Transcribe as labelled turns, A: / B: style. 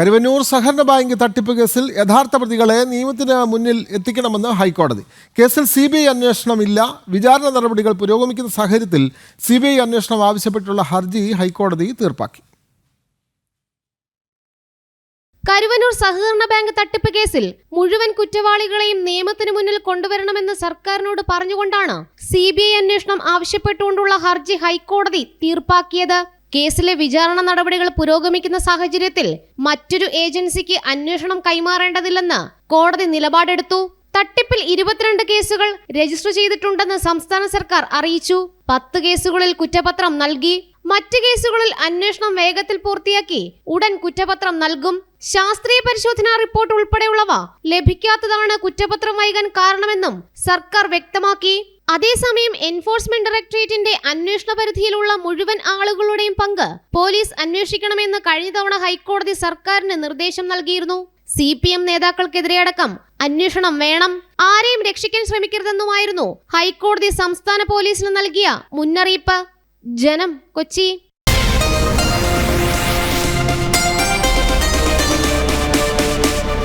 A: കരുവന്നൂർ സഹകരണ ബാങ്ക് തട്ടിപ്പ് കേസിൽ യഥാർത്ഥ പ്രതികളെ നിയമത്തിന് മുന്നിൽ എത്തിക്കണമെന്ന് ഹൈക്കോടതി. കേസിൽ സി ബി ഐ അന്വേഷണമില്ല. വിചാരണ നടപടികൾ പുരോഗമിക്കുന്ന സാഹചര്യത്തിൽ സി ബി ഐ അന്വേഷണം ആവശ്യപ്പെട്ടുള്ള ഹർജി ഹൈക്കോടതി തീർപ്പാക്കി.
B: കരുവന്നൂർ സഹകരണ ബാങ്ക് തട്ടിപ്പ് കേസിൽ മുഴുവൻ കുറ്റവാളികളെയും നിയമത്തിന് മുന്നിൽ കൊണ്ടുവരണമെന്ന് സർക്കാരിനോട് പറഞ്ഞുകൊണ്ടാണ് സി ബി ഐ അന്വേഷണം ആവശ്യപ്പെട്ടുകൊണ്ടുള്ള ഹർജി ഹൈക്കോടതി തീർപ്പാക്കിയത്. കേസിലെ വിചാരണ നടപടികൾ പുരോഗമിക്കുന്ന സാഹചര്യത്തിൽ മറ്റൊരു ഏജൻസിക്ക് അന്വേഷണം കൈമാറേണ്ടതില്ലെന്ന് കോടതി നിലപാടെടുത്തു. തട്ടിപ്പിൽ ഇരുപത്തിരണ്ട് കേസുകൾ രജിസ്റ്റർ ചെയ്തിട്ടുണ്ടെന്ന് സംസ്ഥാന സർക്കാർ അറിയിച്ചു. പത്ത് കേസുകളിൽ കുറ്റപത്രം നൽകി. മറ്റ് കേസുകളിൽ അന്വേഷണം വേഗത്തിൽ പൂർത്തിയാക്കി ഉടൻ കുറ്റപത്രം നൽകും. ശാസ്ത്രീയ പരിശോധനാ റിപ്പോർട്ട് ഉൾപ്പെടെയുള്ളവ ലഭിക്കാത്തതാണ് കുറ്റപത്രം വൈകാൻ കാരണമെന്നും സർക്കാർ വ്യക്തമാക്കി. അതേസമയം എൻഫോഴ്സ്മെന്റ് ഡയറക്ടറേറ്റിന്റെ അന്വേഷണ പരിധിയിലുള്ള മുഴുവൻ ആളുകളുടെയും പങ്ക് പോലീസ് അന്വേഷിക്കണമെന്ന് കഴിഞ്ഞ തവണ ഹൈക്കോടതി സർക്കാരിന് നിർദ്ദേശം നൽകിയിരുന്നു. സി പി എം നേതാക്കൾക്കെതിരെയടക്കം അന്വേഷണം വേണം. ആരെയും രക്ഷിക്കാൻ ശ്രമിക്കരുതെന്നുമായിരുന്നു ഹൈക്കോടതി സംസ്ഥാന പോലീസിന് നൽകിയ മുന്നറിയിപ്പ്. ജനം കൊച്ചി.